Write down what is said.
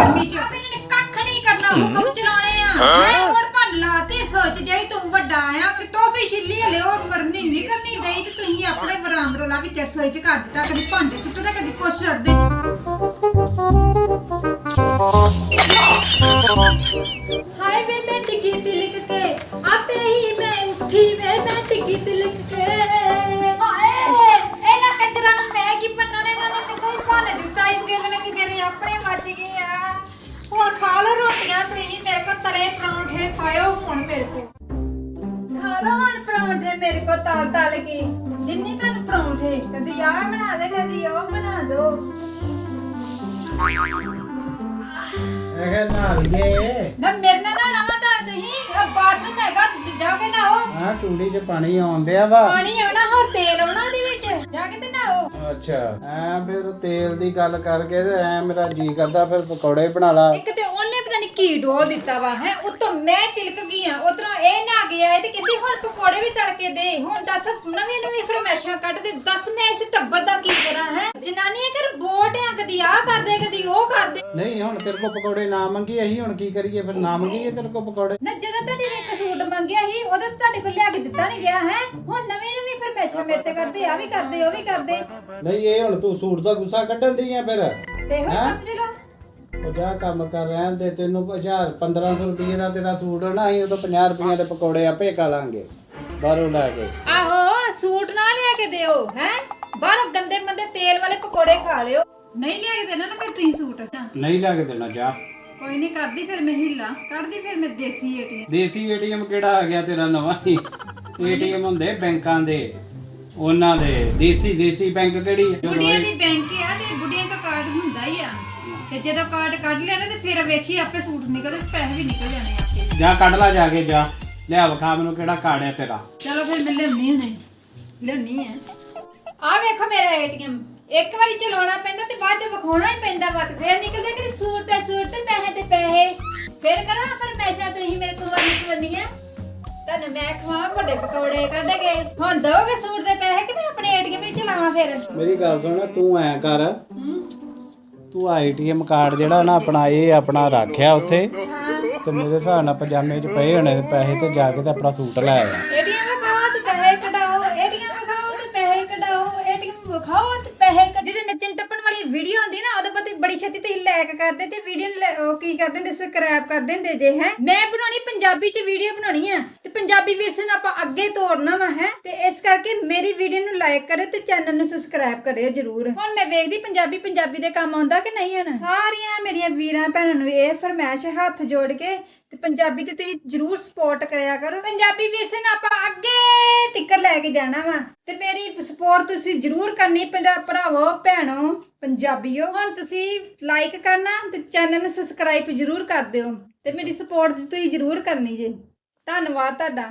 ਗਰਮੀ ਚ। ਇਹਨਾਂ ਨੇ ਕੱਖ ਨਹੀਂ ਕਰਨਾ ਹੁਕਮ ਚਲਾਉਣੇ ਆ। ਮੈਂ ਹੋਰ ਭੰਨ ਲਾਤੀ ਸੋਚ ਜਿਹੜੀ ਤੂੰ ਵੱਡਾ ਆ ਕਿ ਟੋਫੀ ਛਿੱਲੀ ਹਲੇ ਉਹ ਮਰਨੀ ਨਹੀਂ ਕਰਨੀ ਗਈ ਤੇ ਤੁਸੀਂ ਆਪਣੇ ਬਰਾਮ ਰੋਲਾ ਵਿੱਚ ਸੋਈ ਚ ਕਰ ਦਿੱਤਾ ਕਦੀ ਭਾਂਡੇ ਸੁੱਟਦੇ ਕਦੀ ਕੁਛ ਛੱਡਦੇ। ਹਾਏ ਵੇ ਮੈਂ ਟਿੱਕੀ ਤਿਲਕ ਕੇ ਆਪੇ ਹੀ ਮੈਂ ਉੱਠੀ ਵੇ ਮੈਂ ਟਿੱਕੀ ਤਿਲਕ ਕੇ। ਪਰੌਂਠੇ ਖਾਇਓ ਹੁਣ ਮੇਰੇ ਕੋ ਖਾ ਲਓ ਹੁਣ ਪਰੌਂਠੇ ਮੇਰੇ ਕੋ ਤਲ ਤਲ ਕੇ। ਜਿੰਨੀ ਤੁਹਾਨੂੰ ਪਰੌਂਠੇ ਕਦੀ ਆਹ ਬਣਾ ਦੇ ਕਦੀ ਉਹ ਬਣਾ ਦੋ। ਇਹ ਕਹਿ ਨਾ ਲਈਏ। ਨਾ ਮੇਰੇ ਨਾਲ ਨਾ ਨਾ ਤਾਂ ਤੁਸੀਂ ਆਹ ਬਾਥਰੂਮ ਹੈਗਾ ਜ- ਕੇ ਨਹਾਓ। ਆ ਟੂੜੀ 'ਚ ਪਾਣੀ ਆਉਂਦਿਆ ਵਾ। ਪਾਣੀ ਆਉਣਾ ਹੋਰ ਤੇਲ ਆਉਣਾ ਉਹਦੇ ਵਿੱਚ। ਜਾ ਕੇ ਤੇ ਅੱਛਾ ਐ ਫਿਰ ਤੇਲ ਦੀ ਗੱਲ ਕਰਕੇ ਤੇ ਐ ਮੇਰਾ ਜੀ ਕਰਦਾ ਫਿਰ ਪਕੌੜੇ ਬਣਾ ਲਾ। ਇੱਕ ਤੇ ਉਹਨੇ ਕੀ ਡੋਲ ਦਿੱਤਾ ਵਾ ਹੈ? ਉਤੋਂ ਮੈਂ ਤਿਲਕ ਗਈ ਆ। ਉਧਰੋਂ ਇਹ ਨਾ ਗਿਆ ਤੇ ਕਹਿੰਦੀ ਹੁਣ ਪਕੌੜੇ ਵੀ ਤਲ ਕੇ ਦੇ। ਹੁਣ ਦੱਸ ਨਵੀਂ ਨਵੀਂ ਫਰਮੈਸ਼ਾਂ ਕੱਢ ਦੇ। ਦੱਸ ਮੈਂ ਇਸ ਟੱਬਰ ਦਾ ਕੀ ਕਰਾਂ ਹੈ? ਜਨਾਨੀ ਅਗਰ ਬੋਟ ਆ ਕਦੀ ਆਹ ਕਰਦੇ ਕਦੀ ਉਹ ਕਰਦੇ। ਨਹੀਂ ਹੁਣ ਤੇਰੇ ਕੋ ਪਕੌੜੇ ਨਾ ਮੰਗੀ ਅਸੀਂ ਹੁਣ ਕੀ ਕਰੀਏ? ਫਿਰ ਨਾ ਮੰਗੀਏ ਤੇਰੇ ਕੋ ਪਕੌੜੇ? ਨਾ ਜਦੋਂ ਤੁਹਾਡੀ ਨੇ ਇੱਕ ਸੂਟ ਮੰਗਿਆ ਸੀ ਉਹਦਾ ਤੁਹਾਡੇ ਕੋਲ ਲਿਆ ਕੇ ਦਿੱਤਾ ਨਹੀਂ ਗਿਆ ਹੈ? ਹੁਣ ਨਵੀਂ ਨਵੀਂ ਫਰਮੈਸ਼ਾਂ ਮੇਰੇ ਤੇ ਕਰਦੇ ਆ ਵੀ ਕਰਦੇ ਉਹ ਵੀ ਕਰਦੇ। ਨਹੀਂ ਇਹ ਹੁਣ ਤੂੰ ਸੂਟ ਦਾ ਗੁੱਸਾ ਕੱਢਣ ਦੀ ਆ ਫਿਰ। ਤੇ ਇਹੋ ਹੈਂ? ਸਮਝ ਲਓ। ਉਹ ਜਾ ਕੰਮ ਕਰ ਰਹਿਣ ਦੇ ਤੈਨੂੰ 1000 1500 ਰੁਪਏ ਦਾ ਤੇਰਾ ਸੂਟ ਹੋਣਾ ਅਸੀਂ ਉਦੋਂ 50 ਰੁਪਏ ਦੇ ਪਕੌੜੇ ਆਪੇ ਖਾ ਲਾਂਗੇ ਬਾਹਰੋਂ ਲੈ ਕੇ। ਆਹੋ ਸੂਟ ਨਾ ਲਿਆ ਕੇ ਦਿਓ ਹੈ? ਬਾਹਰੋਂ ਗੰਦੇ ਮੰਦੇ ਤੇਲ ਵਾਲੇ ਪਕੌੜੇ ਖਾ ਲਿਓ। ਨਹੀਂ ਲਿਆ ਕੇ ਦੇਣਾ ਨਾ ਫਿਰ ਤੁਸੀਂ ਸੂਟ ਨਹੀਂ ਲੈ ਕੇ ਦੇਣਾ ਜਾ। ਕੋਈ ਨਹੀਂ ਕਰਦੀ ਫਿਰ ਮੈਂ ਹਿੱਲਾ ਕੱਢਦੀ ਫਿਰ ਮੈਂ ਦੇਸੀ ਏਟੀਐਮ ਦੇਸੀ ਏਟੀਐਮ ਕਿਹੜਾ ਆ ਗਿਆ ਤੇਰਾ ਨਵਾਂ? ਹੀ ਏਟੀਐਮ ਹੁੰਦੇ ਬੈਂਕਾਂ ਦੇ ਉਹਨਾਂ ਦੇ ਦੇਸੀ ਦੇਸੀ ਬੈਂਕ ਕਿਹੜੀ ਹੈ ਬੁੱਢੀਆਂ ਦੀ ਬੈਂਕ ਆ ਤੇ ਤੇ ਜਦੋਂ ਕਾਰਡ ਕੱਢ ਲਿਆ ਨਾ ਤੇ ਫਿਰ ਵੇਖੀ ਆਪੇ ਸੂਟ ਨਿਕਲਦੇ ਤੇ ਪੈਸੇ ਵੀ ਨਿਕਲ ਜਾਣੇ ਆਪੇ। ਜਾ ਕੱਢ ਲਾ ਜਾ ਕੇ ਜਾ। ਲਿਆ ਵਿਖਾ ਮੈਨੂੰ ਕਿਹੜਾ ਕਾਰਡ ਹੈ ਤੇਰਾ। ਚਲੋ ਫਿਰ ਮੈਂ ਲਿਆਉਣੀ ਹੁਣੇ। ਲਿਆਉਣੀ ਆ। ਆ ਵੇਖੋ ਮੇਰਾ ਏਟੀਐਮ। ਇੱਕ ਵਾਰੀ ਚਲਾਉਣਾ ਪੈਂਦਾ ਤੇ ਬਾਅਦ ਚ ਵਿਖਾਉਣਾ ਹੀ ਪੈਂਦਾ ਵਾ ਤੇ ਫਿਰ ਨਿਕਲਦਾ ਕਿ ਸੂਟ ਤੇ ਸੂਟ ਤੇ ਪੈਸੇ ਤੇ ਪੈਸੇ। ਫਿਰ ਕਰਾਂ ਫਰਮੈਸ਼ਾ ਤੁਸੀਂ ਮੇਰੇ ਕੋਲ ਵਾਲੀ ਚਵੰਦੀਆਂ ਤੁਹਾਨੂੰ ਮੈਂ ਖਵਾਵਾਂ ਵੱਡੇ ਪਕੌੜੇ ਕੱਢਗੇ ਹੁਣ ਦੋਗੇ ਸੂਟ ਦੇ ਪੈਸੇ ਕਿ ਮੈਂ ਆਪਣੇ ਏਟੀਐਮ ਵਿੱਚ ਚਲਾਵਾਂ ਫਿਰ? ਮੇਰੀ ਗੱਲ ਸੁਣ ਤੂੰ ਐ ਕਰ। ਹੂੰ। ਤੂੰ ਏਟੀਐਮ ਕਾਰਡ ਜਿਹੜਾ ਨਾ ਆਪਣਾ ਇਹ ਆਪਣਾ ਰੱਖਿਆ ਉੱਥੇ। ਤੇ ਮੇਰੇ ਹਿਸਾਬ ਨਾਲ ਪਜਾਮੇ 'ਚ ਪਏ ਹੋਣੇ ਤੇ ਪੈਸੇ ਤੇ ਜਾ ਕੇ ਤੇ ਆਪਣਾ ਸੂਟ ਲੈ ਆ ਏਟੀਐਮ ਵਿਖਾਓ ਤੇ ਪੈਸੇ ਕਢਾਓ ਏਟੀਐਮ ਵਿਖਾਓ ਤੇ ਪੈਸੇ ਕਢਾਓ ਏਟੀਐਮ ਵਿਖਾਓ ਤੇ ਪੈਸੇ ਕਢ ਜਿਹੜੇ ਨੱਚਣ ਟੱਪਣ ਵਾਲੀ ਵੀਡੀਓ ਹੁੰਦੀ ਨਾ, ਉਹਦੇ ਪਤੀ ਬੜੀ ਛੇਤੀ ਤੁਸੀਂ ਲਾਈਕ ਕਰਦੇ ਤੇ ਵੀਡੀਓ ਨੂੰ ਉਹ ਕੀ ਕਰਦੇ ਨੇ ਸਬਸਕ੍ਰਾਈਬ ਕਰ ਦਿੰਦੇ ਜੇ, ਹੈ। ਮੈਂ ਬਣਾਉਣੀ ਪੰਜਾਬੀ ਚ ਵੀਡੀਓ ਬਣਾਉਣੀ ਆ ਤੇ ਪੰਜਾਬੀ ਵਿਰਸੇ ਨੂੰ ਆਪਾਂ ਅੱਗੇ ਤੋਰਨਾ ਵਾ, ਹੈ। ਤੇ ਇਸ ਕਰਕੇ ਮੇਰੀ ਵੀਡੀਓ ਨੂੰ ਲਾਈਕ ਕਰਿਓ ਤੇ ਚੈਨਲ ਨੂੰ ਸਬਸਕ੍ਰਾਈਬ ਕਰਿਓ ਜਰੂਰ। ਹੁਣ ਮੈਂ ਵੇਖਦੀ ਪੰਜਾਬੀ ਪੰਜਾਬੀ ਦੇ ਕੰਮ ਆਉਂਦਾ ਕਿ ਨਹੀਂ ਹਣ? ਸਾਰੀਆਂ ਮੇਰੀਆਂ ਵੀਰਾਂ ਭੈਣਾਂ ਨੂੰ ਇਹ ਫਰਮਾਇਸ਼ ਹੈ ਹੱਥ ਜੋੜ ਕੇ ਤੇ ਪੰਜਾਬੀ ਤੇ ਤੁਸੀਂ ਜਰੂਰ ਸਪੋਰਟ ਕਰਿਆ ਕਰੋ। ਪੰਜਾਬੀ ਵਿਰਸੇ ਨੂੰ ਆਪਾਂ ਅੱਗੇ ਤਿੱਕਰ ਕੇ ਜਾਣਾ ਵਾ। ਤੇ ਮੇਰੀ ਸਪੋਰਟ ਤੁਸੀਂ ਜਰੂਰ ਕਰਨੀ ਪੰਜਾਬ ਭਰਾਵੋ, ਭੈਣੋ, ਪੰਜਾਬੀਓ। ਹੁਣ ਤੁਸੀਂ ਲਾਈਕ ਕਰਨਾ ਤੇ ਚੈਨਲ ਨੂੰ ਸਬਸਕ੍ਰਾਈਬ ਜਰੂਰ ਕਰ ਦਿਓ। ਤੇ ਮੇਰੀ ਸਪੋਰਟ ਤੁਸੀਂ ਜਰੂਰ ਕਰਨੀ ਜੇ। ਧੰਨਵਾਦ ਤੁਹਾਡਾ।